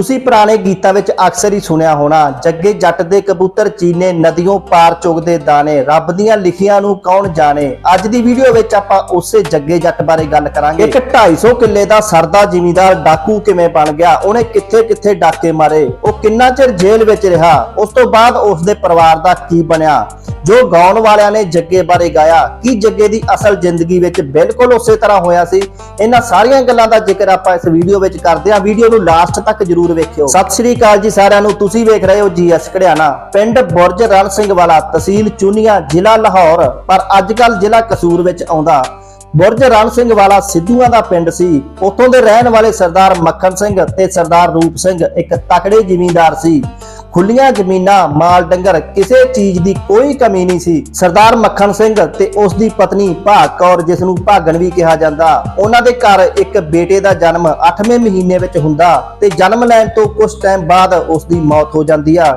ਤੁਸੀਂ ਪੁਰਾਣੇ ਗੀਤਾਂ ਵਿੱਚ ਅਕਸਰ ਹੀ ਸੁਣਿਆ ਹੋਣਾ, ਜੱਗੇ ਜੱਟ ਦੇ ਕਬੂਤਰ ਚੀਨੇ ਨਦੀਆਂ ਪਾਰ ਚੁਗਦੇ ਦਾਣੇ, ਰੱਬ ਦੀਆਂ ਲਿਖੀਆਂ ਨੂੰ ਕੌਣ ਜਾਣੇ? ਅੱਜ ਦੀ ਵੀਡੀਓ ਵਿੱਚ ਆਪਾਂ ਉਸੇ ਜੱਗੇ ਜੱਟ ਬਾਰੇ ਗੱਲ ਕਰਾਂਗੇ। ਇੱਕ 250 ਕਿੱਲੇ ਦਾ ਸਰਦਾ ਜ਼ਿਮੀਂਦਾਰ ਡਾਕੂ ਕਿਵੇਂ ਬਣ ਗਿਆ? ਉਹਨੇ ਕਿੱਥੇ ਕਿੱਥੇ ਡਾਕੇ ਮਾਰੇ? ਉਹ ਕਿੰਨਾ ਚਿਰ ਜੇਲ੍ਹ ਵਿੱਚ ਰਿਹਾ? ਉਸ ਤੋਂ ਬਾਅਦ ਉਸ ਦੇ ਪਰਿਵਾਰ ਦਾ ਕੀ ਬਣਿਆ? ਜੋ ਗਾਉਣ ਵਾਲਿਆਂ ਨੇ ਜੱਗੇ ਬਾਰੇ ਗਾਇਆ, ਕੀ ਜੱਗੇ ਦੀ ਅਸਲ ਜ਼ਿੰਦਗੀ ਵਿੱਚ ਬਿਲਕੁਲ ਉਸੇ ਤਰ੍ਹਾਂ ਹੋਇਆ ਸੀ? ਇਹਨਾਂ ਸਾਰੀਆਂ ਗੱਲਾਂ ਦਾ ਜ਼ਿਕਰ ਆਪਾਂ ਇਸ ਵੀਡੀਓ ਵਿੱਚ ਕਰਦੇ ਹਾਂ, ਵੀਡੀਓ ਨੂੰ ਲਾਸਟ ਤੱਕ ਜਰੂਰ ਵੇਖਿਓ। ਸਤਿ ਸ਼੍ਰੀ ਅਕਾਲ ਜੀ ਸਾਰਿਆਂ ਨੂੰ, ਤੁਸੀਂ ਵੇਖ ਰਹੇ ਹੋ ਜੀਐਸ ਘੜਿਆਣਾ ਪਿੰਡ ਬੁਰਜ ਰਣ ਸਿੰਘ ਵਾਲਾ, ਤਹਿਸੀਲ ਚੂਨੀਆਂ, ਜ਼ਿਲ੍ਹਾ ਲਾਹੌਰ। ਪਰ ਅੱਜ ਕੱਲ ਜ਼ਿਲ੍ਹਾ ਕਸੂਰ ਵਿੱਚ ਆਉਂਦਾ। ਬੁਰਜ ਰਣ ਸਿੰਘ ਵਾਲਾ ਸਿੱਧੂਆਂ ਦਾ ਪਿੰਡ ਸੀ। ਉੱਥੋਂ ਦੇ ਰਹਿਣ ਵਾਲੇ ਸਰਦਾਰ ਮੱਖਣ ਸਿੰਘ ਤੇ ਸਰਦਾਰ ਰੂਪ ਸਿੰਘ, ਇੱਕ ਤਕੜੇ ਜ਼ਿਮੀਂਦਾਰ ਸੀ। ਖੁੱਲੀਆਂ ਜ਼ਮੀਨਾਂ, ਮਾਲ, ਡੰਗਰ, ਕਿਸੇ ਚੀਜ਼ ਦੀ ਕੋਈ ਕਮੀ ਨਹੀਂ ਸੀ। ਸਰਦਾਰ ਮੱਖਣ ਸਿੰਘ ਤੇ ਉਸ ਦੀ ਪਤਨੀ ਭਾਗ ਕੌਰ, ਜਿਸ ਨੂੰ ਭਾਗਣ ਵੀ ਕਿਹਾ ਜਾਂਦਾ, ਉਹਨਾਂ ਦੇ ਘਰ ਇੱਕ ਬੇਟੇ ਦਾ ਜਨਮ 8ਵੇਂ ਮਹੀਨੇ ਵਿੱਚ ਹੁੰਦਾ ਤੇ ਜਨਮ ਲੈਣ ਤੋਂ ਕੁਝ ਟਾਈਮ ਬਾਅਦ ਉਸ ਦੀ ਮੌਤ ਹੋ ਜਾਂਦੀ ਆ।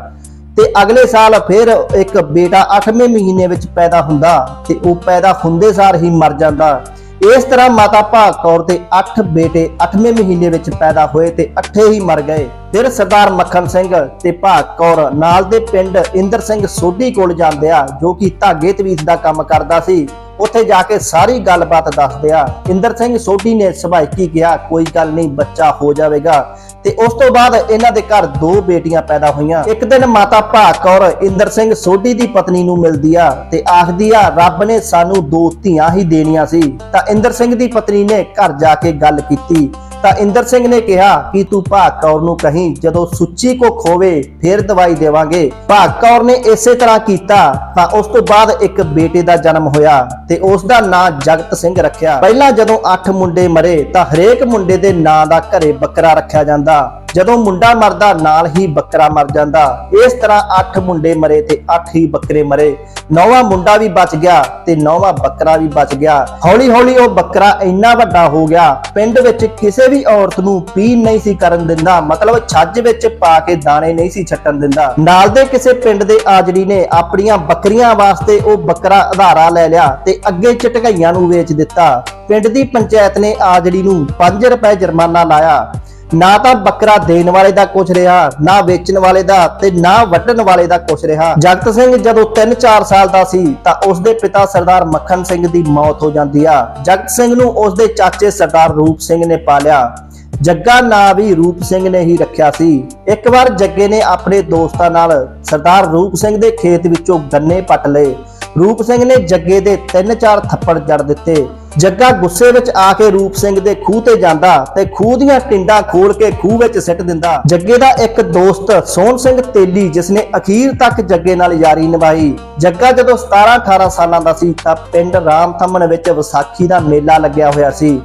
ਤੇ ਅਗਲੇ ਸਾਲ ਫਿਰ ਇੱਕ ਬੇਟਾ 8ਵੇਂ ਮਹੀਨੇ ਵਿੱਚ ਪੈਦਾ ਹੁੰਦਾ ਤੇ ਉਹ ਪੈਦਾ ਹੁੰਦੇ ਸਾਰ ਹੀ ਮਰ ਜਾਂਦਾ। ਇਸ ਤਰ੍ਹਾਂ ਮਾਤਾ ਭਾਗ ਕੌਰ ਦੇ 8 ਬੇਟੇ 8ਵੇਂ ਮਹੀਨੇ ਵਿੱਚ ਪੈਦਾ ਹੋਏ ਤੇ 8 ਹੀ ਮਰ ਗਏ। ਫਿਰ ਸਰਦਾਰ ਮੱਖਣ ਸਿੰਘ ਤੇ ਭਾਗ ਕੌਰ ਨਾਲ ਦੇ ਪਿੰਡ ਇੰਦਰ ਸਿੰਘ ਸੋਢੀ ਕੋਲ ਜਾਂਦੇ ਆ ਜੋ ਕਿ ਧਾਗੇ ਤਵੀਤ ਦਾ ਕੰਮ ਕਰਦਾ ਸੀ ਉੱਥੇ ਜਾ ਕੇ ਸਾਰੀ ਗੱਲਬਾਤ ਦੱਸਦੇ ਆ ਇੰਦਰ ਸਿੰਘ ਸੋਢੀ ਨੇ ਸਭਾਇਕੀ ਕਿਹਾ, ਕੋਈ ਗੱਲ ਨਹੀਂ, ਬੱਚਾ ਹੋ ਜਾਵੇਗਾ। ਤੇ ਉਸ ਤੋਂ ਬਾਅਦ ਇਹਨਾਂ ਦੇ ਘਰ ਦੋ ਬੇਟੀਆਂ ਪੈਦਾ ਹੋਈਆਂ। ਇੱਕ ਦਿਨ ਮਾਤਾ ਭਾਗ ਕੌਰ ਇੰਦਰ ਸਿੰਘ ਸੋਢੀ ਦੀ ਪਤਨੀ ਨੂੰ ਮਿਲਦੀ ਆ ਤੇ ਆਖਦੀ ਆ, ਰੱਬ ਨੇ ਸਾਨੂੰ ਦੋ ਧੀਆਂ ਹੀ ਦੇਣੀਆਂ ਸੀ। ਤਾਂ ਇੰਦਰ ਸਿੰਘ ਦੀ ਪਤਨੀ ਨੇ ਘਰ ਜਾ ਕੇ ਗੱਲ ਕੀਤੀ। ਤਾਂ ਇੰਦਰ ਸਿੰਘ ਨੇ ਕਿਹਾ ਕਿ ਤੂੰ ਭਾਗ ਕੌਰ ਨੂੰ ਕਹੀਂ, ਜਦੋਂ ਸੁੱਚੀ ਕੋ ਖੋਵੇ, ਫਿਰ ਦਵਾਈ ਦੇਵਾਂਗੇ। ਭਾਗ ਕੌਰ ਨੇ ਇਸੇ ਤਰ੍ਹਾਂ ਕੀਤਾ, ਤਾਂ ਉਸ ਤੋਂ ਬਾਅਦ ਇੱਕ ਬੇਟੇ ਦਾ ਜਨਮ ਹੋਇਆ ਤੇ ਉਸ ਦਾ ਨਾਂ ਜਗਤ ਸਿੰਘ ਰੱਖਿਆ। ਪਹਿਲਾਂ ਜਦੋਂ 8 ਮੁੰਡੇ ਮਰੇ, ਤਾਂ ਹਰੇਕ ਮੁੰਡੇ ਦੇ ਨਾਂ ਦਾ ਘਰੇ ਬੱਕਰਾ ਰੱਖਿਆ ਜਾਂਦਾ। ਜਦੋਂ ਮੁੰਡਾ ਮਰਦਾ, ਨਾਲ ਹੀ ਬੱਕਰਾ ਮਰ ਜਾਂਦਾ। ਇਸ ਤਰ੍ਹਾਂ 8 ਮੁੰਡੇ ਮਰੇ ਤੇ 8 ਹੀ ਬੱਕਰੇ ਮਰੇ। ਨੌਵਾਂ ਮੁੰਡਾ ਵੀ ਬਚ ਗਿਆ ਤੇ ਨੌਵਾਂ ਬੱਕਰਾ ਵੀ ਬਚ ਗਿਆ। ਹੌਲੀ ਹੌਲੀ ਉਹ ਬੱਕਰਾ ਇੰਨਾ ਵੱਡਾ ਹੋ ਗਿਆ। ਪਿੰਡ ਵਿੱਚ ਕਿਸੇ ਵੀ ਔਰਤ ਨੂੰ ਪੀਣ ਨਹੀਂ ਸੀ ਕਰਨ ਦਿੰਦਾ। ਮਤਲਬ ਛੱਜ ਵਿੱਚ ਪਾ ਕੇ ਦਾਣੇ ਨਹੀਂ ਸੀ ਛੱਟਣ ਦਿੰਦਾ। ਨਾਲ ਦੇ ਕਿਸੇ ਪਿੰਡ ਦੇ ਆਜੜੀ ਨੇ ਆਪਣੀਆਂ ਬੱਕਰੀਆਂ ਵਾਸਤੇ ਉਹ ਬੱਕਰਾ ਆਧਾਰਾ ਲੈ ਲਿਆ ਤੇ ਅੱਗੇ ਚਟਗਈਆਂ ਨੂੰ ਵੇਚ ਦਿੱਤਾ। ਪਿੰਡ ਦੀ ਪੰਚਾਇਤ ਨੇ ਆਜੜੀ ਨੂੰ 5 ਰੁਪਏ ਜੁਰਮਾਨਾ ਲਾਇਆ। ਨਾ ਤਾਂ ਬੱਕਰਾ ਦੇਣ ਵਾਲੇ ਦਾ ਕੁਝ ਰਿਹਾ, ਨਾ ਵੇਚਣ ਵਾਲੇ ਦਾ ਤੇ ਨਾ ਵੱਢਣ ਵਾਲੇ ਦਾ ਕੁਝ ਰਿਹਾ। ਜਗਤ ਸਿੰਘ ਜਦੋਂ 3-4 ਸਾਲ ਦਾ ਸੀ ਤਾਂ ਉਸ ਦੇ ਪਿਤਾ ਸਰਦਾਰ ਮੱਖਣ ਸਿੰਘ ਦੀ ਮੌਤ ਹੋ ਜਾਂਦੀ ਆ। ਜਗਤ ਸਿੰਘ ਨੂੰ ਉਸ ਦੇ ਚਾਚੇ ਸਰਦਾਰ ਰੂਪ ਸਿੰਘ ਨੇ ਪਾਲਿਆ। ਜੱਗਾ ਨਾਂ ਵੀ ਰੂਪ ਸਿੰਘ ਨੇ ਹੀ ਰੱਖਿਆ ਸੀ। ਇੱਕ ਵਾਰ ਜੱਗੇ ਨੇ ਆਪਣੇ ਦੋਸਤਾਂ ਨਾਲ ਸਰਦਾਰ ਰੂਪ ਸਿੰਘ ਦੇ ਖੇਤ ਵਿੱਚੋਂ ਗੰਨੇ ਪੱਟ ਲਏ। ਰੂਪ ਸਿੰਘ ਨੇ ਜੱਗੇ ਦੇ 3-4 ਥੱਪੜ ਜੜ ਦਿੱਤੇ। ਜੱਗਾ ਗੁੱਸੇ ਵਿੱਚ ਆ ਕੇ ਰੂਪ ਸਿੰਘ ਦੇ ਖੂਹ ਤੇ ਜਾਂਦਾ ਤੇ ਖੂਹ ਦੀਆਂ ਟਿੰਡਾਂ ਖੋਲ ਕੇ ਖੂਹ ਵਿੱਚ ਸਿੱਟ ਦਿੰਦਾ। ਜੱਗੇ ਦਾ ਇੱਕ ਦੋਸਤ ਸੋਹਣ ਸਿੰਘ ਤੇਲੀ, ਜਿਸ ਨੇ ਅਖੀਰ ਤੱਕ ਜੱਗੇ ਨਾਲ ਯਾਰੀ ਨਿਭਾਈ। ਜੱਗਾ ਜਦੋਂ 17-18 ਸਾਲਾਂ ਦਾ ਸੀ ਤਾਂ ਪਿੰਡ ਰਾਮਥਮਨ ਵਿੱਚ ਵਿਸਾਖੀ ਦਾ ਮੇਲਾ ਲੱਗਿਆ ਹੋਇਆ ਸੀ।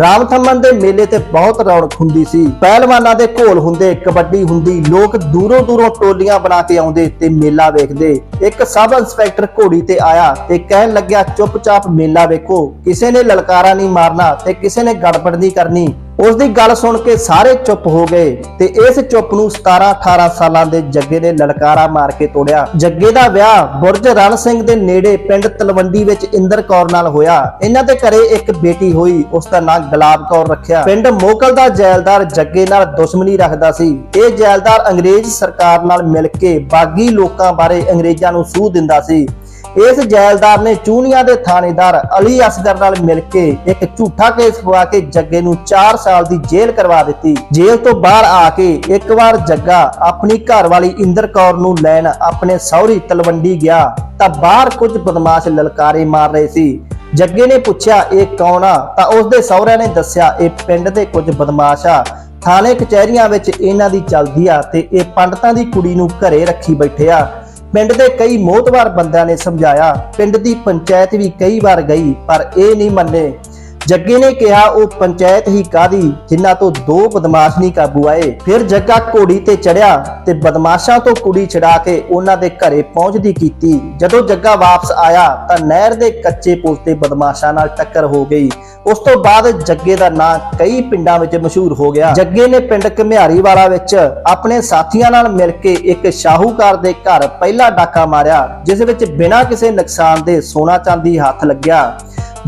ਰਾਮ ਥੰਮਨ ਦੇ ਮੇਲੇ ਤੇ ਬਹੁਤ ਰੌਣਕ ਹੁੰਦੀ ਸੀ। ਪਹਿਲਵਾਨਾਂ ਦੇ ਘੋਲ ਹੁੰਦੇ, ਕਬੱਡੀ ਹੁੰਦੀ, ਲੋਕ ਦੂਰੋਂ ਦੂਰੋਂ ਟੋਲੀਆਂ ਬਣਾ ਕੇ ਆਉਂਦੇ ਤੇ ਮੇਲਾ ਵੇਖਦੇ। ਇੱਕ ਸਬ ਇੰਸਪੈਕਟਰ ਘੋੜੀ ਤੇ ਆਇਆ ਤੇ ਕਹਿਣ ਲੱਗਿਆ, ਚੁੱਪਚਾਪ ਮੇਲਾ ਵੇਖੋ, ਕਿਸੇ ਨੇ ਲਲਕਾਰਾ ਨਹੀਂ ਮਾਰਨਾ ਤੇ ਕਿਸੇ ਨੇ ਗੜਬੜ ਨਹੀਂ ਕਰਨੀ। ਉਸ ਦੀ ਗੱਲ ਸੁਣ ਕੇ ਸਾਰੇ ਚੁੱਪ ਹੋ ਗਏ ਤੇ ਇਸ ਚੁੱਪ ਨੂੰ 17 18 ਸਾਲਾਂ ਦੇ ਜੱਗੇ ਨੇ ਲਲਕਾਰਾ ਮਾਰ ਕੇ ਤੋੜਿਆ। ਜੱਗੇ ਦਾ ਵਿਆਹ ਬੁਰਜ ਰਣ ਸਿੰਘ ਦੇ ਨੇੜੇ ਪਿੰਡ ਤਲਵੰਡੀ ਵਿੱਚ ਇੰਦਰ ਕੌਰ ਨਾਲ ਹੋਇਆ। ਇਹਨਾਂ ਦੇ ਘਰੇ ਇੱਕ ਬੇਟੀ ਹੋਈ, ਉਸ ਦਾ ਨਾਂ ਗੁਲਾਬ ਕੌਰ ਰੱਖਿਆ। ਪਿੰਡ ਮੋਕਲ ਦਾ ਜੈਲਦਾਰ ਜੱਗੇ ਨਾਲ ਦੁਸ਼ਮਣੀ ਰੱਖਦਾ ਸੀ। ਇਹ ਜੈਲਦਾਰ ਅੰਗਰੇਜ਼ ਸਰਕਾਰ ਨਾਲ ਮਿਲ ਕੇ ਬਾਗੀ ਲੋਕਾਂ ਬਾਰੇ ਅੰਗਰੇਜ਼ਾਂ ਨੂੰ ਸੂਹ ਦਿੰਦਾ ਸੀ। ਇਸ ਜੈਲਦਾਰ ਨੇ ਚੂਨੀਆਂ ਦੇ ਥਾਣੇਦਾਰ ਅਲੀ ਅਸਗਰ ਨਾਲ ਮਿਲ ਕੇ ਇੱਕ ਝੂਠਾ ਕੇਸ ਪਵਾ ਕੇ ਜੱਗੇ ਨੂੰ 4 ਸਾਲ ਦੀ ਜੇਲ੍ਹ ਕਰਵਾ ਦਿੱਤੀ। ਜੇਲ੍ਹ ਤੋਂ ਬਾਹਰ ਆ ਕੇ ਇੱਕ ਵਾਰ ਜੱਗਾ ਆਪਣੀ ਘਰਵਾਲੀ ਇੰਦਰ ਕੌਰ ਨੂੰ ਲੈਣ ਆਪਣੇ ਸਹੁਰੀ ਤਲਵੰਡੀ ਗਿਆ ਤਾਂ ਬਾਹਰ ਕੁਝ ਬਦਮਾਸ਼ ਲਲਕਾਰੇ ਮਾਰ ਰਹੇ ਸੀ। ਜੱਗੇ ਨੇ ਪੁੱਛਿਆ, ਇਹ ਕੌਣ ਆ? ਤਾਂ ਉਸਦੇ ਸਹੁਰਿਆਂ ਨੇ ਦੱਸਿਆ, ਇਹ ਪਿੰਡ ਦੇ ਕੁਝ ਬਦਮਾਸ਼ ਆ। ਥਾਣੇ ਕਚਹਿਰੀਆਂ ਵਿੱਚ ਇਹਨਾਂ ਦੀ ਚੱਲਦੀ ਆ ਤੇ ਇਹ ਪੰਡਤਾਂ ਦੀ ਕੁੜੀ ਨੂੰ ਘਰੇ ਰੱਖੀ ਬੈਠੇ ਆ। ਪਿੰਡ ਦੇ ਕਈ ਮੋਹਤਵਾਰ ਬੰਦਿਆਂ ਨੇ ਸਮਝਾਇਆ, ਪਿੰਡ ਦੀ ਪੰਚਾਇਤ ਵੀ ਕਈ ਵਾਰ ਗਈ, ਪਰ ਇਹ ਨਹੀਂ ਮੰਨੇ ਜੱਗੇ ਨੇ ਕਿਹਾ, ਉਹ ਪੰਚਾਇਤ ਹੀ ਕਾਦੀ ਜਿਨ੍ਹਾਂ ਤੋਂ ਦੋ ਬਦਮਾਸ਼ ਨਹੀਂ ਕਾਬੂ ਆਏ। ਫਿਰ ਜੱਗਾ ਘੋੜੀ ਤੇ ਚੜਿਆ ਤੇ ਬਦਮਾਸ਼ਾਂ ਤੋਂ ਕੁੜੀ ਛਡਾ ਕੇ ਉਹਨਾਂ ਦੇ ਘਰੇ ਪਹੁੰਚਦੀ ਕੀਤੀ। ਜਦੋਂ ਜੱਗਾ ਵਾਪਸ ਆਇਆ ਤਾਂ ਨਹਿਰ ਦੇ ਕੱਚੇ ਪੁਲ ਤੇ ਬਦਮਾਸ਼ਾਂ ਨਾਲ ਟੱਕਰ ਹੋ ਗਈ। ਉਸ ਤੋਂ ਬਾਅਦ ਜੱਗੇ ਦਾ ਨਾਂ ਕਈ ਪਿੰਡਾਂ ਵਿੱਚ ਮਸ਼ਹੂਰ ਹੋ ਗਿਆ। ਜੱਗੇ ਨੇ ਪਿੰਡ ਘਮਿਆਰੀ ਵਾਲਾ ਵਿੱਚ ਆਪਣੇ ਸਾਥੀਆਂ ਨਾਲ ਮਿਲ ਕੇ ਇੱਕ ਸ਼ਾਹੂਕਾਰ ਦੇ ਘਰ ਪਹਿਲਾ ਡਾਕਾ ਮਾਰਿਆ, ਜਿਸ ਵਿੱਚ ਬਿਨਾਂ ਕਿਸੇ ਨੁਕਸਾਨ ਦੇ ਸੋਨਾ ਚਾਂਦੀ ਹੱਥ ਲੱਗਿਆ।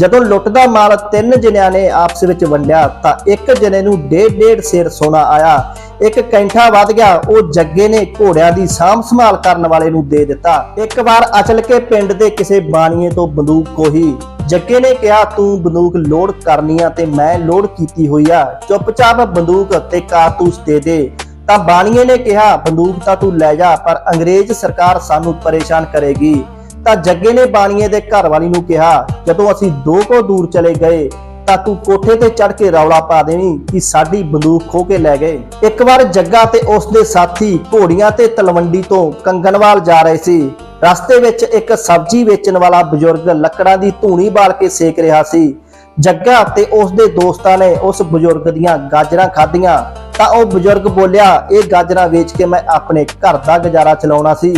ਜਦੋਂ ਲੁੱਟ ਦਾ ਮਾਲ ਤਿੰਨ ਜਣਿਆਂ ਨੇ ਆਪਸ ਵਿੱਚ ਵੰਡਿਆ, ਤਾਂ ਇੱਕ ਜਣੇ ਨੂੰ ਡੇਢ ਡੇਢ ਸਿਰ ਸੋਨਾ ਆਇਆ। ਇੱਕ ਕੈਂਠਾ ਵੱਧ ਗਿਆ, ਉਹ ਜੱਗੇ ਨੇ ਘੋੜਿਆਂ ਦੀ ਸਾਂਭ ਸੰਭਾਲ ਕਰਨ ਵਾਲੇ ਨੂੰ ਦੇ ਦਿੱਤਾ। ਇੱਕ ਵਾਰ ਅਚਲ ਕੇ ਪਿੰਡ ਦੇ ਕਿਸੇ ਬਾਣੀਏ ਤੋਂ ਬੰਦੂਕ ਕੋਹੀ ਜੱਗੇ ਨੇ ਕਿਹਾ, ਤੂੰ ਬੰਦੂਕ ਲੋਡ ਕਰਨੀ ਆ ਤੇ ਮੈਂ ਲੋਡ ਕੀਤੀ ਹੋਈ ਆ। ਚੁੱਪਚਾਪ ਬੰਦੂਕ ਤੇ ਕਾਰਤੂਸ ਦੇ ਦੇ। ਤਾਂ ਬਾਣੀਏ ਨੇ ਕਿਹਾ, ਬੰਦੂਕ ਤਾਂ ਤੂੰ ਲੈ ਜਾ, ਪਰ ਅੰਗਰੇਜ਼ ਸਰਕਾਰ ਸਾਨੂੰ ਪਰੇਸ਼ਾਨ ਕਰੇਗੀ। ਤਾਂ ਜੱਗੇ ਨੇ ਬਾਣੀਏ ਦੇ ਘਰ ਵਾਲੀ ਨੂੰ ਕਿਹਾ, ਜਦੋਂ ਅਸੀਂ ਦੋ ਕੋ ਦੂਰ ਚਲੇ ਗਏ, ਤਾਂ ਤੂੰ ਕੋਠੇ ਤੇ ਚੜ ਕੇ ਰੌਲਾ ਪਾ ਦੇਣੀ ਕਿ ਸਾਡੀ ਬੰਦੂਕ ਖੋ ਕੇ ਲੈ ਗਏ। ਇੱਕ ਵਾਰ ਜੱਗਾ ਤੇ ਉਸ ਦੇ ਸਾਥੀ ਘੋੜੀਆਂ ਤੇ ਤਲਵੰਡੀ ਤੋਂ ਕੰਗਨਵਾਲ ਜਾ ਰਹੇ ਸੀ। ਰਸਤੇ ਵਿੱਚ ਇੱਕ ਸਬਜ਼ੀ ਵੇਚਣ ਵਾਲਾ ਬਜ਼ੁਰਗ ਲੱਕੜਾਂ ਦੀ ਧੂਣੀ ਬਾਲ ਕੇ ਸੇਕ ਰਿਹਾ ਸੀ। ਜੱਗਾ ਤੇ ਉਸ ਦੇ ਦੋਸਤਾਂ ਨੇ ਉਸ ਬਜ਼ੁਰਗ ਦੀਆਂ ਗਾਜਰਾਂ ਖਾਧੀਆਂ। ਤਾਂ ਉਹ ਬਜ਼ੁਰਗ ਬੋਲਿਆ, ਇਹ ਗਾਜਰਾਂ ਵੇਚ ਕੇ ਮੈਂ ਆਪਣੇ ਘਰ ਦਾ ਗੁਜ਼ਾਰਾ ਚਲਾਉਣਾ ਸੀ।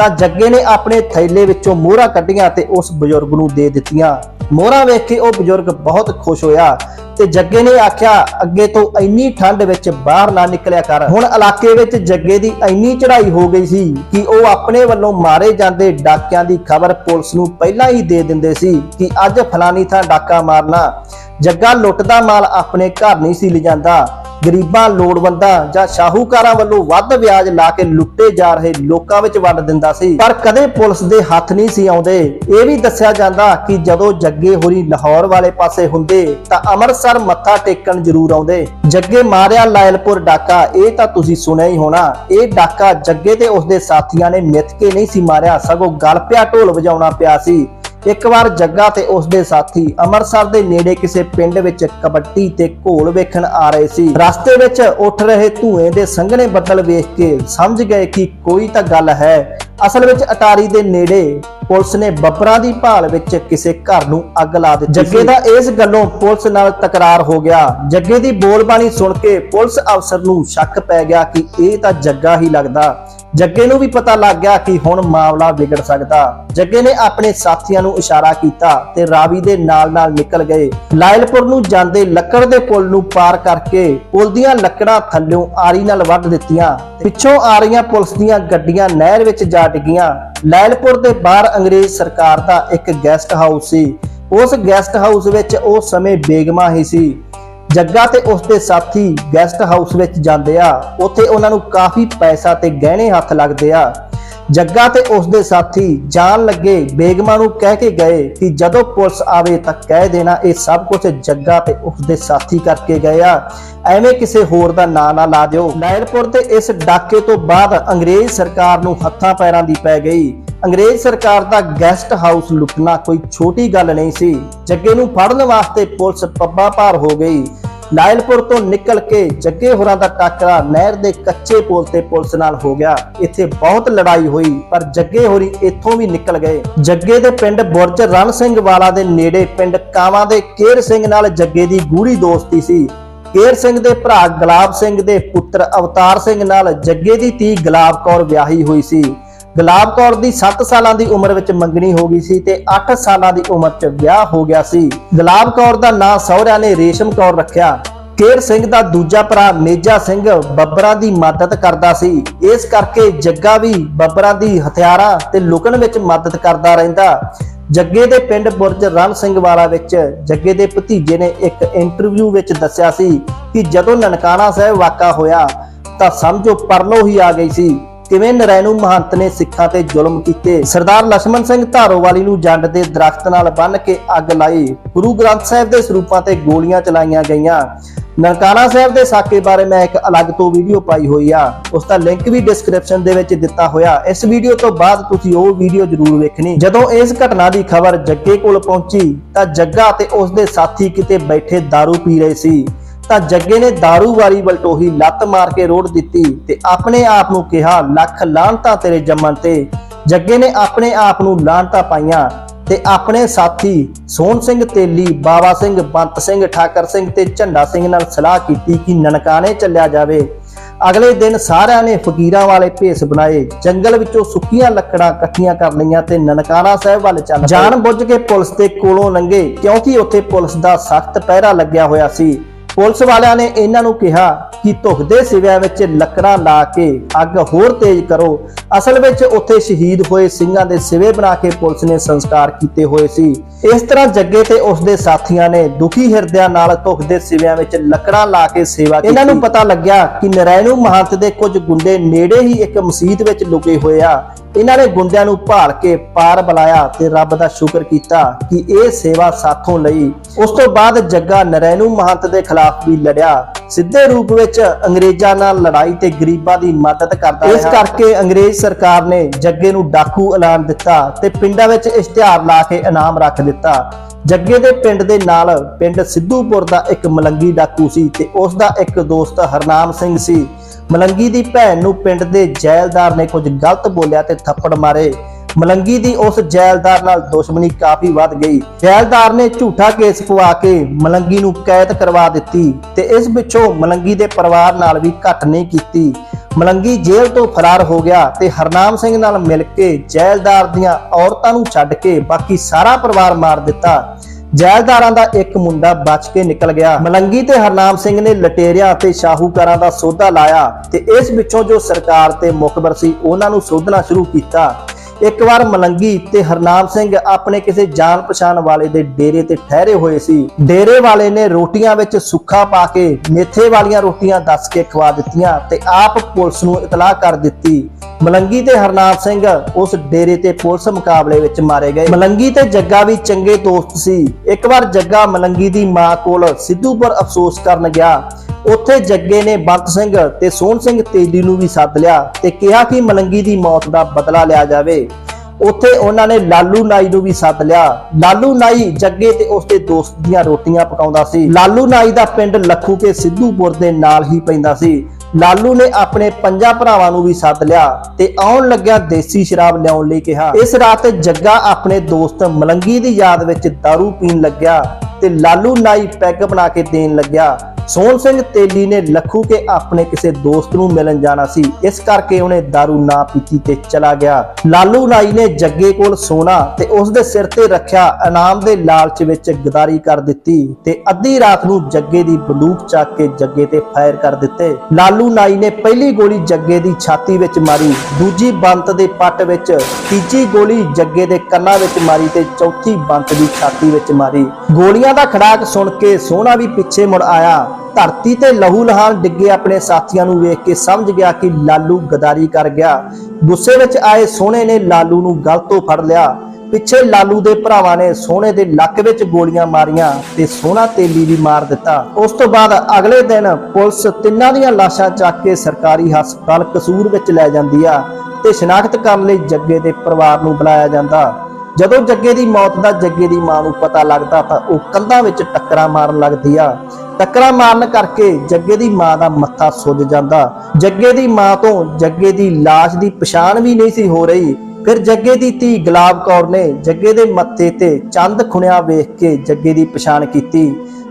ਤਾਂ ਜੱਗੇ ਨੇ ਆਪਣੇ ਥੈਲੇ ਵਿੱਚੋਂ ਮੋਹਰਾਂ ਕੱਢੀਆਂ ਤੇ ਉਸ ਬਜ਼ੁਰਗ ਨੂੰ ਦੇ ਦਿੱਤੀਆਂ। ਮੋਹਰਾਂ ਵੇਖ ਕੇ ਉਹ ਬਜ਼ੁਰਗ ਬਹੁਤ ਖੁਸ਼ ਹੋਇਆ ਤੇ ਜੱਗੇ ਨੇ ਆਖਿਆ, ਅੱਗੇ ਤੋਂ ਇੰਨੀ ਠੰਡ ਵਿੱਚ ਬਾਹਰ ਨਾ ਨਿਕਲਿਆ ਕਰ। ਹੁਣ ਇਲਾਕੇ ਵਿੱਚ ਜੱਗੇ ਦੀ ਇੰਨੀ ਚੜ੍ਹਾਈ ਹੋ ਗਈ ਸੀ ਕਿ ਉਹ ਆਪਣੇ ਵੱਲੋਂ ਮਾਰੇ ਜਾਂਦੇ ਡਾਕਿਆਂ ਦੀ ਖਬਰ ਪੁਲਿਸ ਨੂੰ ਪਹਿਲਾਂ ਹੀ ਦੇ ਦਿੰਦੇ ਸੀ ਕਿ ਅੱਜ ਫਲਾਨੀ ਥਾਂ ਡਾਕਾ ਮਾਰਨਾ। ਜੱਗਾ ਲੁੱਟਦਾ ਮਾਲ ਆਪਣੇ ਘਰ ਨਹੀਂ ਸੀ ਲਿਜਾਂਦਾ। ਗਰੀਬਾਂ ਲੋੜਵੰਦਾਂ ਜਾਂ ਸ਼ਾਹੂਕਾਰਾਂ ਵੱਲੋਂ ਵੱਧ ਵਿਆਜ ਲਾ ਕੇ ਲੁੱਟੇ ਜਾ ਰਹੇ ਲੋਕਾਂ ਵਿੱਚ ਵੰਡ ਦਿੰਦਾ ਸੀ। ਪਰ ਕਦੇ ਪੁਲਿਸ ਦੇ ਹੱਥ ਨਹੀਂ ਸੀ ਆਉਂਦੇ। ਇਹ ਵੀ ਦੱਸਿਆ ਜਾਂਦਾ ਕਿ ਜਦੋਂ ਜੱਗੇ ਹੋਰੀ ਲਾਹੌਰ ਵਾਲੇ ਪਾਸੇ ਹੁੰਦੇ ਤਾਂ ਅੰਮ੍ਰਿਤਸਰ ਮੱਥਾ ਟੇਕਣ ਜ਼ਰੂਰ ਆਉਂਦੇ। ਜੱਗੇ ਮਾਰਿਆ ਲਾਇਲਪੁਰ ਡਾਕਾ, ਇਹ ਤਾਂ ਤੁਸੀਂ ਸੁਣਿਆ ਹੀ ਹੋਣਾ। ਇਹ ਡਾਕਾ ਜੱਗੇ ਤੇ ਉਸਦੇ ਸਾਥੀਆਂ ਨੇ ਮਿੱਥ ਕੇ ਨਹੀਂ ਸੀ ਮਾਰਿਆ, ਸਗੋਂ ਗਲ ਪਿਆ ਢੋਲ ਵਜਾਉਣਾ ਪਿਆ ਸੀ। ਇੱਕ ਵਾਰ ਜੱਗਾ ਤੇ ਉਸ ਦੇ ਸਾਥੀ ਅੰਮ੍ਰਿਤਸਰ ਦੇ ਨੇੜੇ ਕਿਸੇ ਪਿੰਡ ਵਿੱਚ ਕਬੱਡੀ ਤੇ ਘੋਲ ਵੇਖਣ ਆ ਰਹੇ ਸੀ। ਰਸਤੇ ਵਿੱਚ ਉੱਠ ਰਹੇ ਧੂਏ ਦੇ ਸੰਘਣੇ ਬੱਦਲ ਵੇਖ ਕੇ ਸਮਝ ਗਏ ਕਿ ਕੋਈ ਤਾਂ ਗੱਲ ਹੈ। ਅਸਲ ਵਿੱਚ ਅਟਾਰੀ ਦੇ ਨੇੜੇ ਪੁਲਿਸ ਨੇ ਬੱਬਰਾਂ ਦੀ ਭਾਲ ਵਿੱਚ ਕਿਸੇ ਘਰ ਨੂੰ ਅੱਗ ਲਾ ਦਿੱਤੀ ਜੱਗੇ ਦਾ ਇਸ ਗੱਲੋਂ ਪੁਲਿਸ ਨਾਲ ਤਕਰਾਰ ਹੋ ਗਿਆ। ਜੱਗੇ ਦੀ ਬੋਲਬਾਣੀ ਸੁਣ ਕੇ ਪੁਲਿਸ ਅਫਸਰ ਨੂੰ ਸ਼ੱਕ ਪੈ ਗਿਆ ਕਿ ਇਹ ਤਾਂ ਜੱਗਾ ਹੀ ਲੱਗਦਾ। ਜੱਗੇ ਨੂੰ ਵੀ ਪਤਾ ਲੱਗ ਗਿਆ ਕਿ ਹੁਣ ਮਾਮਲਾ ਵਿਗੜ ਸਕਦਾ। ਜੱਗੇ ਨੇ ਆਪਣੇ ਸਾਥੀਆਂ ਨੂੰ ਇਸ਼ਾਰਾ ਕੀਤਾ ਤੇ ਰਾਵੀ ਦੇ ਨਾਲ-ਨਾਲ ਨਿਕਲ ਗਏ। ਲਾਇਲਪੁਰ ਨੂੰ ਜਾਂਦੇ ਲੱਕੜ ਦੇ ਪੁਲ ਨੂੰ ਪਾਰ ਕਰਕੇ ਪੁਲ ਦੀਆਂ ਲੱਕੜਾਂ ਥੱਲਿਓਂ ਆਰੀ ਨਾਲ ਵੱਢ ਦਿੱਤੀਆਂ। ਪਿੱਛੋਂ ਆ ਰਹੀਆਂ ਪੁਲਿਸ ਦੀਆਂ ਗੱਡੀਆਂ ਨਹਿਰ ਵਿੱਚ ਜਾ ਡਿੱਗੀਆਂ। ਲਾਇਲਪੁਰ ਦੇ ਬਾਹਰ ਅੰਗਰੇਜ਼ ਸਰਕਾਰ ਦਾ ਇੱਕ ਗੈਸਟ ਹਾਊਸ ਸੀ। ਉਸ ਗੈਸਟ ਹਾਊਸ ਵਿੱਚ ਉਸ ਸਮੇਂ ਬੇਗਮਾ ਹੀ ਸੀ। ਜੱਗਾ ਤੇ ਉਸ ਦੇ ਸਾਥੀ ਗੈਸਟ ਹਾਊਸ ਵਿੱਚ ਜਾਂਦੇ ਆ। ਉੱਥੇ ਉਹਨਾਂ ਨੂੰ ਕਾਫੀ ਪੈਸਾ ਤੇ ਗਹਿਣੇ ਹੱਥ ਲੱਗਦੇ ਆ। ਜੱਗਾ ਤੇ ਉਸ ਦੇ ਸਾਥੀ ਜਾਣ ਲੱਗੇ ਬੇਗਮਾਂ ਨੂੰ ਕਹਿ ਕੇ ਗਏ ਕਿ ਜਦੋਂ ਪੁਲਿਸ ਆਵੇ ਤਾਂ ਕਹਿ ਦੇਣਾ ਇਹ ਸਭ ਕੁਝ ਜੱਗਾ ਤੇ ਉਸ ਦੇ ਸਾਥੀ ਕਰਕੇ ਗਏ ਆ। ਐਵੇਂ ਕਿਸੇ ਹੋਰ ਦਾ ਨਾਂ ਨਾ ਲਾ ਦਿਓ। ਨਾਇਲਪੁਰ ਤੇ ਇਸ ਡਾਕੇ ਤੋਂ ਬਾਅਦ ਅੰਗਰੇਜ਼ ਸਰਕਾਰ ਨੂੰ ਹੱਥਾਂ ਪੈਰਾਂ ਦੀ ਪੈ ਗਈ। ਅੰਗਰੇਜ਼ ਸਰਕਾਰ ਦਾ ਗੈਸਟ ਹਾਊਸ ਲੁੱਟਣਾ ਕੋਈ ਛੋਟੀ ਗੱਲ ਨਹੀਂ ਸੀ। ਜੱਗੇ ਨੂੰ ਫੜਨ ਵਾਸਤੇ ਪੁਲਿਸ ਪੱਬਾ ਭਾਰ ਹੋ ਗਈ। ਲਾਇਲਪੁਰ ਤੋਂ ਨਿਕਲ ਕੇ ਜੱਗੇ ਹੋਰਾਂ ਦਾ ਟਾਕਰਾ ਨਹਿਰ ਦੇ ਕੱਚੇ ਪੁਲ ਤੇ ਪੁਲਿਸ ਨਾਲ ਹੋ ਗਿਆ। ਇੱਥੇ ਬਹੁਤ ਲੜਾਈ ਹੋਈ, ਪਰ ਜੱਗੇ ਹੋਰੀ ਇੱਥੋਂ ਵੀ ਨਿਕਲ ਗਏ। ਜੱਗੇ ਦੇ ਪਿੰਡ ਬੁਰਜ ਰਣ ਸਿੰਘ ਵਾਲਾ ਦੇ ਨੇੜੇ ਪਿੰਡ ਕਾਵਾਂ ਦੇ ਕੇਰ ਸਿੰਘ ਨਾਲ ਜੱਗੇ ਦੀ ਗੂੜੀ ਦੋਸਤੀ ਸੀ। ਕੇਰ ਸਿੰਘ ਦੇ ਭਰਾ ਗੁਲਾਬ ਸਿੰਘ ਦੇ ਪੁੱਤਰ ਅਵਤਾਰ ਸਿੰਘ ਨਾਲ ਜੱਗੇ ਦੀ ਧੀ ਗੁਲਾਬ ਕੌਰ ਵਿਆਹੀ ਹੋਈ ਸੀ। ਗੁਲਾਬ ਕੌਰ ਦੀ 7 ਸਾਲਾਂ ਦੀ ਉਮਰ ਵਿੱਚ ਮੰਗਣੀ ਹੋ ਗਈ ਸੀ ਤੇ 8 ਸਾਲਾਂ ਦੀ ਉਮਰ 'ਚ ਵਿਆਹ ਹੋ ਗਿਆ ਸੀ। ਗੁਲਾਬ ਕੌਰ ਦਾ ਨਾਂ ਸਹੁਰਿਆਂ ਨੇ ਰੇਸ਼ਮ ਕੌਰ ਰੱਖਿਆ। ਕੇਰ ਸਿੰਘ ਦਾ ਦੂਜਾ ਭਰਾ ਮੇਜਾ ਸਿੰਘ ਬੱਬਰਾਂ ਦੀ ਮਦਦ ਕਰਦਾ ਸੀ। ਇਸ ਕਰਕੇ ਜੱਗਾ ਵੀ ਬੱਬਰਾਂ ਦੀ ਹਥਿਆਰਾਂ ਤੇ ਲੁਕਣ ਵਿੱਚ ਮਦਦ ਕਰਦਾ ਰਹਿੰਦਾ। ਜੱਗੇ ਦੇ ਪਿੰਡ ਬੁਰਜ ਰਣ ਸਿੰਘ ਵਾਲਾ ਵਿੱਚ ਜੱਗੇ ਦੇ ਭਤੀਜੇ ਨੇ ਇੱਕ ਇੰਟਰਵਿਊ ਵਿੱਚ ਦੱਸਿਆ ਸੀ ਕਿ ਜਦੋਂ ਨਨਕਾਣਾ ਸਾਹਿਬ ਵਾਕਾ ਹੋਇਆ ਤਾਂ ਸਮਝੋ ਪਰਲੋ ਹੀ ਆ ਗਈ ਸੀ। ਕਿਵੇਂ ਨਰੈਣੂ ਮਹੰਤ ਨੇ ਸਿੱਖਾਂ ਤੇ ਜ਼ੁਲਮ ਕੀਤੇ? ਸਰਦਾਰ ਲਖਮਨ ਸਿੰਘ ਧਾਰੋਵਾਲੀ ਨੂੰ ਜੰਡ ਦੇ ਦਰਖਤ ਨਾਲ ਬੰਨ ਕੇ ਅੱਗ ਲਾਈ। ਗੁਰੂ ਗ੍ਰੰਥ ਸਾਹਿਬ ਦੇ ਸਰੂਪਾਂ ਤੇ ਗੋਲੀਆਂ ਚਲਾਈਆਂ ਗਈਆਂ। ਨਨਕਾਣਾ ਸਾਹਿਬ ਦੇ ਸਾਕੇ ਬਾਰੇ ਮੈਂ ਇੱਕ ਅਲੱਗ ਤੋਂ ਵੀਡੀਓ ਪਾਈ ਹੋਈ ਆ। ਉਸ ਦਾ ਲਿੰਕ ਵੀ ਡਿਸਕ੍ਰਿਪਸ਼ਨ ਦੇ ਵਿੱਚ ਦਿੱਤਾ ਹੋਇਆ। ਇਸ ਵੀਡੀਓ ਤੋਂ ਬਾਅਦ ਤੁਸੀਂ ਉਹ ਵੀਡੀਓ ਜ਼ਰੂਰ ਵੇਖਣੀ। ਜਦੋਂ ਇਸ ਘਟਨਾ ਦੀ ਖਬਰ ਜੱਗੇ ਕੋਲ ਪਹੁੰਚੀ, ਤਾਂ ਜੱਗਾ ਤੇ ਉਸ ਦੇ ਸਾਥੀ ਕਿਤੇ ਬੈਠੇ ਦਾਰੂ ਪੀ ਰਹੇ ਸੀ। ਤਾਂ ਜੱਗੇ ਨੇ दारू ਵਾਲੀ ਬਲਟੋਹੀ ਲੱਤ ਮਾਰ ਕੇ ਰੋੜ ਦਿੱਤੀ ਤੇ ਆਪਣੇ ਆਪ ਨੂੰ ਕਿਹਾ, ਲੱਖ ਲਾਹਨਤਾਂ ਤੇਰੇ ਜੰਮਣ ਤੇ। ਜੱਗੇ ਨੇ ਆਪਣੇ ਆਪ ਨੂੰ ਲਾਹਨਤਾਂ ਪਾਈਆਂ ਤੇ ਆਪਣੇ ਸਾਥੀ ਸੋਹਣ ਸਿੰਘ ਤੇਲੀ ਬਾਬਾ ਸਿੰਘ, ਬੰਤ ਸਿੰਘ, ਠਾਕਰ ਸਿੰਘ ਤੇ ਝੰਡਾ ਸਿੰਘ ਨਾਲ ਸਲਾਹ ਕੀਤੀ ਕਿ ਨਨਕਾਣੇ ਚੱਲਿਆ ਜਾਵੇ। ਅਗਲੇ ਦਿਨ ਸਾਰਿਆਂ ਨੇ ਫਕੀਰਾਂ ਵਾਲੇ ਭੇਸ ਬਣਾਏ। ਜੰਗਲ ਵਿੱਚੋਂ ਸੁੱਕੀਆਂ ਲੱਕੜਾਂ ਇਕੱਠੀਆਂ ਕਰ ਲਈਆਂ ਤੇ ਨਨਕਾਣਾ ਸਾਹਿਬ ਵੱਲ ਚੱਲ ਪਏ। ਜਾਣ ਬੁੱਝ ਕੇ ਪੁਲਿਸ ਦੇ ਕੋਲੋਂ ਲੰਘੇ ਕਿਉਂਕਿ ਉੱਥੇ ਪੁਲਿਸ ਦਾ ਸਖਤ ਪਹਿਰਾ ਲੱਗਿਆ ਹੋਇਆ ਸੀ। ਪੁਲਿਸ ਵਾਲਿਆਂ ਨੇ ਇਹਨਾਂ ਨੂੰ ਕਿਹਾ ਕਿ ਧੁਖਦੇ ਸਿਵਿਆਂ ਵਿੱਚ ਲੱਕੜਾਂ ਲਾ ਕੇ ਅੱਗ ਹੋਰ ਤੇਜ਼ ਕਰੋ। ਅਸਲ ਵਿੱਚ ਉੱਥੇ ਸ਼ਹੀਦ ਹੋਏ ਸਿੰਘਾਂ ਦੇ ਸਿਵੇ ਬਣਾ ਕੇ ਪੁਲਿਸ ਨੇ ਸੰਸਕਾਰ ਕੀਤੇ ਹੋਏ ਸੀ। ਇਸ ਤਰ੍ਹਾਂ ਜੱਗੇ ਤੇ ਉਸ ਦੇ ਸਾਥੀਆਂ ਨੇ ਦੁਖੀ ਹਿਰਦਿਆਂ ਨਾਲ ਧੁਖਦੇ ਸਿਵਿਆਂ ਵਿੱਚ ਲੱਕੜਾਂ ਲਾ ਕੇ ਸੇਵਾ ਕੀਤੀ। ਇਹਨਾਂ ਨੂੰ ਪਤਾ ਲੱਗਿਆ ਕਿ ਨਰੈਣੂ ਮਹੰਤ ਦੇ ਕੁਝ ਗੁੰਡੇ ਨੇੜੇ ਹੀ ਇੱਕ ਮਸਜਿਦ ਵਿੱਚ ਲੁਕੇ ਹੋਏ ਆ। ਇਹਨਾਂ ਨੇ ਗੁੰਡਿਆਂ ਨੂੰ ਭਾਲ ਕੇ ਪਾਰ ਬੁਲਾਇਆ ਤੇ ਰੱਬ ਦਾ ਸ਼ੁਕਰ ਕੀਤਾ ਕਿ ਇਹ ਸੇਵਾ ਸਾਥੋਂ ਲਈ। ਉਸ ਤੋਂ ਬਾਅਦ ਜੱਗਾ ਨਰੈਣੂ ਮਹੰਤ ਦੇ ਖਿਲਾਫ ਵੀ ਲੜਿਆ। ਸਿੱਧੇ ਰੂਪ ਵਿੱਚ ਅੰਗਰੇਜ਼ਾਂ ਨਾਲ ਲੜਾਈ ਤੇ ਗਰੀਬਾਂ ਦੀ ਮਦਦ ਕਰਦਾ ਰਿਹਾ। ਇਸ ਕਰਕੇ ਅੰਗਰੇਜ਼ ਸਰਕਾਰ ਨੇ ਜੱਗੇ ਨੂੰ ਡਾਕੂ ਐਲਾਨ ਦਿੱਤਾ ਤੇ ਪਿੰਡਾਂ ਵਿੱਚ ਇਸ਼ਤਿਹਾਰ ਲਾ ਕੇ ਇਨਾਮ ਰੱਖ ਦਿੱਤਾ। ਜੱਗੇ ਦੇ ਪਿੰਡ ਦੇ ਨਾਲ ਪਿੰਡ ਸਿੱਧੂਪੁਰ ਦਾ ਇੱਕ ਮਲੰਗੀ ਡਾਕੂ ਸੀ ਤੇ ਉਸ ਦਾ ਇੱਕ ਦੋਸਤ ਹਰਨਾਮ ਸਿੰਘ ਸੀ। ਮਲੰਗੀ ਦੀ ਭੈਣ ਨੂੰ ਪਿੰਡ ਦੇ ਜੈਲਦਾਰ ਨੇ ਕੁਝ ਗਲਤ ਬੋਲਿਆ ਤੇ ਥੱਪੜ ਮਾਰੇ। ਮਲੰਗੀ ਦੀ ਉਸ ਜੈਲਦਾਰ ਨਾਲ ਦੁਸ਼ਮਣੀ ਕਾਫੀ ਵੱਧ ਗਈ। ਜੈਲਦਾਰ ਨੇ ਝੂਠਾ ਕੇਸ ਪਵਾ ਕੇ ਮਲੰਗੀ ਨੂੰ ਕੈਦ ਕਰਵਾ ਦਿੱਤੀ ਤੇ ਇਸ ਵਿੱਚੋਂ ਮਲੰਗੀ ਦੇ ਪਰਿਵਾਰ ਨਾਲ ਵੀ ਘੱਟ ਨਹੀਂ ਕੀਤੀ। ਮਲੰਗੀ ਜੇਲ੍ਹ ਤੋਂ ਫਰਾਰ ਹੋ ਗਿਆ ਤੇ ਹਰਨਾਮ ਸਿੰਘ ਨਾਲ ਮਿਲ ਕੇ ਜੈਲਦਾਰ ਦੀਆਂ ਔਰਤਾਂ ਨੂੰ ਛੱਡ ਕੇ ਬਾਕੀ ਸਾਰਾ ਪਰਿਵਾਰ ਮਾਰ ਦਿੱਤਾ। ਜੈਲਦਾਰਾਂ ਦਾ ਇੱਕ ਮੁੰਡਾ ਬਚ ਕੇ ਨਿਕਲ ਗਿਆ। ਮਲੰਗੀ ਤੇ ਹਰਨਾਮ ਸਿੰਘ ਨੇ ਲਟੇਰਿਆਂ ਤੇ ਸ਼ਾਹੂਕਾਰਾਂ ਦਾ ਸੌਦਾ ਲਾਇਆ ਤੇ ਇਸ ਵਿੱਚੋਂ ਜੋ ਸਰਕਾਰ ਤੇ ਮੁਖਬਰ ਸੀ, ਉਹਨਾਂ ਨੂੰ ਸੋਧਣਾ ਸ਼ੁਰੂ ਕੀਤਾ। ਇੱਕ ਵਾਰ ਮਲੰਗੀ ਤੇ ਹਰਨਾਮ ਸਿੰਘ ਆਪਣੇ ਕਿਸੇ ਜਾਣ ਪਛਾਣ ਵਾਲੇ ਦੇ ਡੇਰੇ ਤੇ ਠਹਿਰੇ ਹੋਏ ਸੀ। ਡੇਰੇ ਵਾਲੇ ਨੇ ਰੋਟੀਆਂ ਵਿੱਚ ਸੁੱਖਾ ਪਾ ਕੇ ਮੇਥੇ ਵਾਲੀਆਂ ਰੋਟੀਆਂ ਦੱਸ ਕੇ ਖਵਾ ਦਿੱਤੀਆਂ ਤੇ ਆਪ ਪੁਲਿਸ ਨੂੰ ਇਤਲਾਹ ਕਰ ਦਿੱਤੀ। ਮਲੰਗੀ ਤੇ ਹਰਨਾਮ ਸਿੰਘ ਉਸ ਡੇਰੇ ਤੇ ਪੁਲਿਸ ਮੁਕਾਬਲੇ ਵਿੱਚ ਮਾਰੇ ਗਏ। ਮਲੰਗੀ ਤੇ ਜੱਗਾ ਵੀ ਚੰਗੇ ਦੋਸਤ ਸੀ। ਇੱਕ ਵਾਰ ਜੱਗਾ ਮਲੰਗੀ ਦੀ ਮਾਂ ਕੋਲ ਸਿੱਧੂਪੁਰ ਅਫਸੋਸ ਕਰਨ ਗਿਆ ਉੱਥੇ ਜੱਗੇ ਨੇ ਬੰਤ ਸਿੰਘ ਤੇ ਸੋਹਣ ਸਿੰਘ ਤੇਲੀ ਨੂੰ ਵੀ ਸੱਦ ਲਿਆ ਤੇ ਕਿਹਾ ਕਿ ਮਲੰਗੀ ਦੀ ਮੌਤ ਦਾ ਬਦਲਾ ਲਿਆ ਜਾਵੇ। ਉੱਥੇ ਉਹਨਾਂ ਨੇ ਲਾਲੂ ਨਾਈ ਨੂੰ ਵੀ ਸੱਦ ਲਿਆ। ਲਾਲੂ ਨਾਈ ਜੱਗੇ ਤੇ ਉਸਦੇ ਦੋਸਤ ਦੀਆਂ ਰੋਟੀਆਂ ਪਕਾਉਂਦਾ ਸੀ। ਲਾਲੂ ਨਾਈ ਦਾ ਪਿੰਡ ਲੱਖੂ ਕੇ ਸਿੱਧੂਪੁਰ ਦੇ ਨਾਲ ਹੀ ਪੈਂਦਾ ਸੀ। ਲਾਲੂ ਨੇ ਆਪਣੇ ਪੰਜਾਂ ਭਰਾਵਾਂ ਨੂੰ ਵੀ ਸੱਦ ਲਿਆ ਤੇ ਆਉਣ ਲੱਗਿਆ ਦੇਸੀ ਸ਼ਰਾਬ ਲਿਆਉਣ ਲਈ ਕਿਹਾ। ਇਸ ਰਾਤ ਜੱਗਾ ਆਪਣੇ ਦੋਸਤ ਮਲੰਗੀ ਦੀ ਯਾਦ ਵਿੱਚ दारू ਪੀਣ ਲੱਗਿਆ ਤੇ ਲਾਲੂ ਨਾਈ ਪੈਗ ਬਣਾ ਕੇ ਦੇਣ ਲੱਗਿਆ। ਸੋਹਣ ਸਿੰਘ ਤੇਲੀ ਨੇ ਲੱਖੂ ਕੇ ਆਪਣੇ ਕਿਸੇ ਦੋਸਤ ਨੂੰ ਮਿਲਣ ਜਾਣਾ ਸੀ। ਇਸ ਕਰਕੇ ਉਹਨੇ दारू ਨਾ ਪੀਤੀ ਤੇ ਚਲਾ ਗਿਆ। ਲਾਲੂ ਨਾਈ ਨੇ ਜੱਗੇ ਕੋਲ ਸੋਨਾ ਤੇ ਉਸ ਦੇ ਸਿਰ ਤੇ ਰੱਖਿਆ ਇਨਾਮ ਦੇ ਲਾਲਚ ਵਿੱਚ ਗਦਾਰੀ ਕਰ ਦਿੱਤੀ ਤੇ ਅੱਧੀ ਰਾਤ ਨੂੰ ਜੱਗੇ ਦੀ ਬੰਦੂਕ ਚੱਕ ਕੇ ਜੱਗੇ ਤੇ ਫਾਇਰ ਕਰ ਦਿੱਤੇ। ਲਾਲੂ ਨਾਈ ਨੇ ਪਹਿਲੀ ਗੋਲੀ ਜੱਗੇ ਦੀ ਛਾਤੀ ਵਿੱਚ ਮਾਰੀ, ਦੂਜੀ ਬੰਤ ਦੇ ਪੱਟ ਵਿੱਚ, ਤੀਜੀ ਗੋਲੀ ਜੱਗੇ ਦੇ ਕੰਨਾਂ ਵਿੱਚ ਮਾਰੀ ਤੇ ਚੌਥੀ ਬੰਤ ਦੀ ਛਾਤੀ ਵਿੱਚ ਮਾਰੀ। ਗੋਲੀਆਂ ਦਾ ਖੜਾਕ ਸੁਣ ਕੇ ਸੋਹਣਾ ਵੀ ਪਿੱਛੇ ਮੁੜ ਆਇਆ। ਧਰਤੀ ਤੇ ਲਹੂ ਲਹਾਨ ਡਿੱਗੇ ਆਪਣੇ ਸਾਥੀਆਂ ਨੂੰ ਵੇਖ ਕੇ ਸਮਝ ਗਿਆ ਕਿ ਲਾਲੂ ਗਦਾਰੀ ਕਰ ਗਿਆ। ਗੁੱਸੇ ਵਿੱਚ ਆਏ ਸੋਹਣੇ ਨੇ ਲਾਲੂ ਨੂੰ ਗਲ ਤੋਂ ਫੜ ਲਿਆ। ਪਿੱਛੇ ਲਾਲੂ ਦੇ ਭਰਾਵਾਂ ਨੇ ਸੋਹਣੇ ਦੇ ਲੱਕ ਵਿੱਚ ਗੋਲੀਆਂ ਮਾਰੀਆਂ ਤੇ ਸੋਹਣਾ ਤੇਲੀ ਵੀ ਮਾਰ ਦਿੱਤਾ। ਉਸ ਤੋਂ ਬਾਅਦ ਅਗਲੇ ਦਿਨ ਪੁਲਿਸ ਤਿੰਨਾਂ ਦੀਆਂ ਲਾਸ਼ਾਂ ਚੱਕ ਕੇ ਸਰਕਾਰੀ ਹਸਪਤਾਲ ਕਸੂਰ ਵਿੱਚ ਲੈ ਜਾਂਦੀ ਆ ਤੇ ਸ਼ਨਾਖਤ ਕਰਨ ਲਈ ਜੱਗੇ ਦੇ ਪਰਿਵਾਰ ਨੂੰ ਬੁਲਾਇਆ ਜਾਂਦਾ। ਜਦੋਂ ਜੱਗੇ ਦੀ ਮੌਤ ਦਾ ਜੱਗੇ ਦੀ ਮਾਂ ਨੂੰ ਪਤਾ ਲੱਗਦਾ ਤਾਂ ਉਹ ਕੰਧਾਂ ਵਿੱਚ ਟੱਕਰਾਂ ਮਾਰਨ ਲੱਗਦੀ ਆ। ਟੱਕਰਾਂ ਮਾਰਨ ਕਰਕੇ ਜੱਗੇ ਦੀ ਮਾਂ ਦਾ ਮੱਥਾ ਸੁੱਜ ਜਾਂਦਾ। ਜੱਗੇ ਦੀ ਮਾਂ ਤੋਂ ਜੱਗੇ ਦੀ ਲਾਸ਼ ਦੀ ਪਛਾਣ ਵੀ ਨਹੀਂ ਸੀ ਹੋ ਰਹੀ। ਫਿਰ ਜੱਗੇ ਦੀ ਧੀ ਗੁਲਾਬ ਕੌਰ ਨੇ ਜੱਗੇ ਦੇ ਮੱਥੇ ਤੇ ਚੰਦ ਖੁਣਿਆ ਵੇਖ ਕੇ ਜੱਗੇ ਦੀ ਪਛਾਣ ਕੀਤੀ।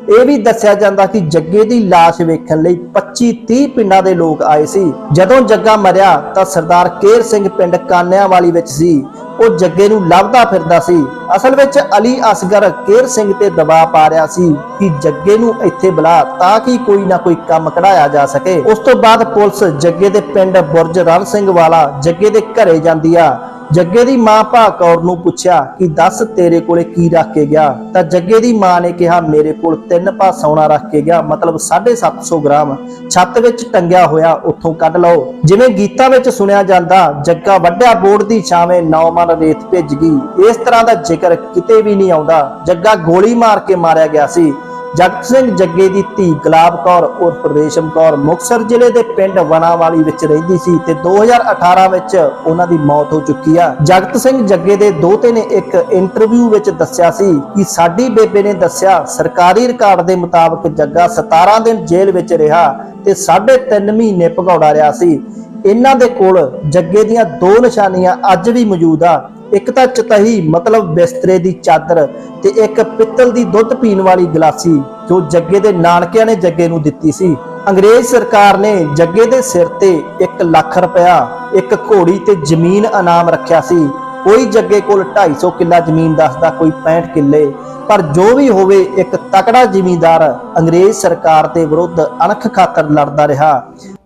ਇਹ ਵੀ ਦੱਸਿਆ ਜਾਂਦਾ ਕਿ ਜੱਗੇ ਦੀ ਲਾਸ਼ ਵੇਖਣ ਲਈ 25 30 ਪਿੰਡਾਂ ਦੇ ਲੋਕ ਆਏ ਸੀ। ਜਦੋਂ ਜੱਗਾ ਮਰਿਆ ਤਾਂ ਸਰਦਾਰ ਕੇਰ ਸਿੰਘ ਪਿੰਡ ਕਾਨਿਆਂ ਵਾਲੀ ਵਿੱਚ ਸੀ। ਉਹ ਜੱਗੇ ਨੂੰ ਲੱਭਦਾ ਫਿਰਦਾ ਸੀ। ਅਸਲ ਵਿੱਚ ਅਲੀ ਅਸਗਰ ਕੇਰ ਸਿੰਘ ਤੇ ਦਬਾਅ ਪਾ ਰਿਹਾ ਸੀ ਕਿ ਜੱਗੇ ਨੂੰ ਇੱਥੇ ਬੁਲਾ ਤਾਂ ਕਿ ਕੋਈ ਨਾ ਕੋਈ ਕੰਮ ਕਢਾਇਆ ਜਾ ਸਕੇ। ਉਸ ਤੋਂ ਬਾਅਦ ਪੁਲਿਸ ਜੱਗੇ ਦੇ ਪਿੰਡ ਬੁਰਜ ਰਣ ਸਿੰਘ ਵਾਲਾ ਜੱਗੇ ਦੇ ਘਰੇ ਜਾਂਦੀ ਆ। ਜੱਗੇ ਦੀ ਮਾਂ ਭਾ ਨੂੰ ਪੁੱਛਿਆ ਕਿ ਦੱਸ ਤੇਰੇ ਕੋਲੇ ਕੀ ਰੱਖ ਕੇ ਗਿਆ? ਤਾਂ ਜੱਗੇ ਦੀ ਮਾਂ ਨੇ ਕਿਹਾ, ਮੇਰੇ ਕੋਲ ਤਿੰਨ ਭਾ ਸੋਨਾ ਰੱਖ ਕੇ ਗਿਆ, ਮਤਲਬ 750 ਗ੍ਰਾਮ। ਛੱਤ ਵਿੱਚ ਟੰਗਿਆ ਹੋਇਆ ਉੱਥੋਂ ਕੱਢ ਲਓ। ਜਿਵੇਂ ਗੀਤਾਂ ਵਿੱਚ ਸੁਣਿਆ ਜਾਂਦਾ, ਜੱਗਾ ਵੱਡਿਆ ਬੋਰਡ ਦੀ ਛਾਵੇਂ ਨੌ ਮਨ ਰੇਤ ਭਿੱਜ ਗਈ। ਇਸ ਤਰ੍ਹਾਂ ਦਾ ਜ਼ਿਕਰ ਕਿਤੇ ਵੀ ਨਹੀਂ ਆਉਂਦਾ, ਜੱਗਾ ਗੋਲੀ ਮਾਰ ਕੇ ਮਾਰਿਆ ਗਿਆ ਸੀ। ਜਗਤ ਸਿੰਘ ਜੱਗੇ ਦੀ ਧੀ ਗੁਲਾਬ ਕੌਰ ਉਰਫ ਰੇਸ਼ਮ ਕੌਰ ਮੁਕਸਰ ਜ਼ਿਲ੍ਹੇ ਦੇ ਪਿੰਡ ਵਨਾਵਾਲੀ ਵਿੱਚ ਰਹਿੰਦੀ ਸੀ ਤੇ 2018 ਵਿੱਚ ਉਹਨਾਂ ਦੀ ਮੌਤ ਹੋ ਚੁੱਕੀ ਆ। ਜਗਤ ਸਿੰਘ ਜੱਗੇ ਦੇ ਦੋਤੇ ਨੇ ਇੱਕ ਇੰਟਰਵਿਊ ਵਿੱਚ ਦੱਸਿਆ ਸੀ ਕਿ ਸਾਡੀ ਬੇਬੇ ਨੇ ਦੱਸਿਆ, ਸਰਕਾਰੀ ਰਿਕਾਰਡ ਦੇ ਮੁਤਾਬਕ ਜੱਗਾ 17 ਦਿਨ ਜੇਲ੍ਹ ਵਿੱਚ ਰਿਹਾ ਤੇ 3.5 ਮਹੀਨੇ ਭਗੌੜਾ ਰਿਹਾ ਸੀ। ਇਹਨਾਂ ਦੇ ਕੋਲ ਜੱਗੇ ਦੀਆਂ ਦੋ ਨਿਸ਼ਾਨੀਆਂ ਅੱਜ ਵੀ ਮੌਜੂਦ ਆ। ਇੱਕ ਤਾਂ ਚਤਹੀ, ਮਤਲਬ ਬਿਸਤਰੇ ਦੀ ਚਾਦਰ ਤੇ ਇੱਕ ਪਿੱਤਲ ਦੀ ਦੁੱਧ ਪੀਣ ਵਾਲੀ ਗਲਾਸੀ ਜੋ ਜੱਗੇ ਦੇ ਨਾਨਕਿਆਂ ਨੇ ਜੱਗੇ ਨੂੰ ਦਿੱਤੀ ਸੀ। ਅੰਗਰੇਜ਼ ਸਰਕਾਰ ਨੇ ਜੱਗੇ ਦੇ ਸਿਰ ਤੇ 1 ਲੱਖ ਰੁਪਇਆ, ਇੱਕ ਘੋੜੀ ਤੇ ਜ਼ਮੀਨ ਇਨਾਮ ਰੱਖਿਆ ਸੀ। ਕੋਈ ਜੱਗੇ ਕੋਲ 250 ਕਿੱਲਾ ਜ਼ਮੀਨ ਦੱਸਦਾ ਕੋਈ 65 ਕਿੱਲੇ, ਪਰ ਜੋ ਵੀ ਹੋਵੇ, ਇੱਕ ਤਕੜਾ ਜ਼ਿਮੀਂਦਾਰ ਅੰਗਰੇਜ਼ ਸਰਕਾਰ ਦੇ ਵਿਰੁੱਧ ਅਣਖ ਖਾਤਰ ਲੜਦਾ ਰਿਹਾ।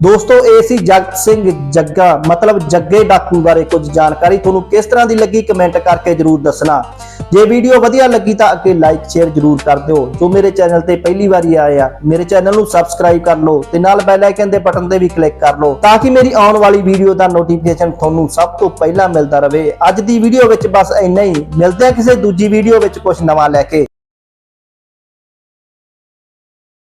ਦੋਸਤੋ, ਇਹ ਸੀ ਜਗਤ ਸਿੰਘ ਜੱਗਾ। ਮਤਲਬ ਜੱਗੇ ਡਾਕੂ ਬਾਰੇ ਕੁਝ ਜਾਣਕਾਰੀ। ਤੁਹਾਨੂੰ ਕਿਸ ਤਰ੍ਹਾਂ ਦੀ ਲੱਗੀ? ਕਮੈਂਟ ਕਰਕੇ ਜਰੂਰ ਦੱਸਣਾ। ਜੇ ਵੀਡੀਓ ਵਧੀਆ ਲੱਗੀ ਤਾਂ ਅੱਗੇ ਲਾਈਕ ਸ਼ੇਅਰ ਜਰੂਰ ਕਰ ਦਿਓ। ਜੋ ਮੇਰੇ ਚੈਨਲ ਤੇ ਪਹਿਲੀ ਵਾਰੀ ਆਏ ਆ, ਮੇਰੇ ਚੈਨਲ ਨੂੰ ਸਬਸਕ੍ਰਾਈਬ ਕਰ ਲਓ ਤੇ ਨਾਲ ਬੈਲ ਆਈਕਨ ਦੇ ਬਟਨ ਤੇ ਵੀ ਕਲਿੱਕ ਕਰ ਲਓ ਤਾਂ ਕਿ ਮੇਰੀ ਆਉਣ ਵਾਲੀ ਵੀਡੀਓ ਦਾ ਨੋਟੀਫਿਕੇਸ਼ਨ ਤੁਹਾਨੂੰ ਸਭ ਤੋਂ ਪਹਿਲਾਂ ਮਿਲਦਾ ਰਹੇ। ਅੱਜ ਦੀ ਵੀਡੀਓ ਵਿੱਚ ਬਸ ਇੰਨਾ ਹੀ। ਮਿਲਦੇ ਆ ਕਿਸੇ ਦੂਜੀ ਵੀਡੀਓ ਵਿੱਚ ਕੁਝ ਨਵਾਂ ਲੈ ਕੇ।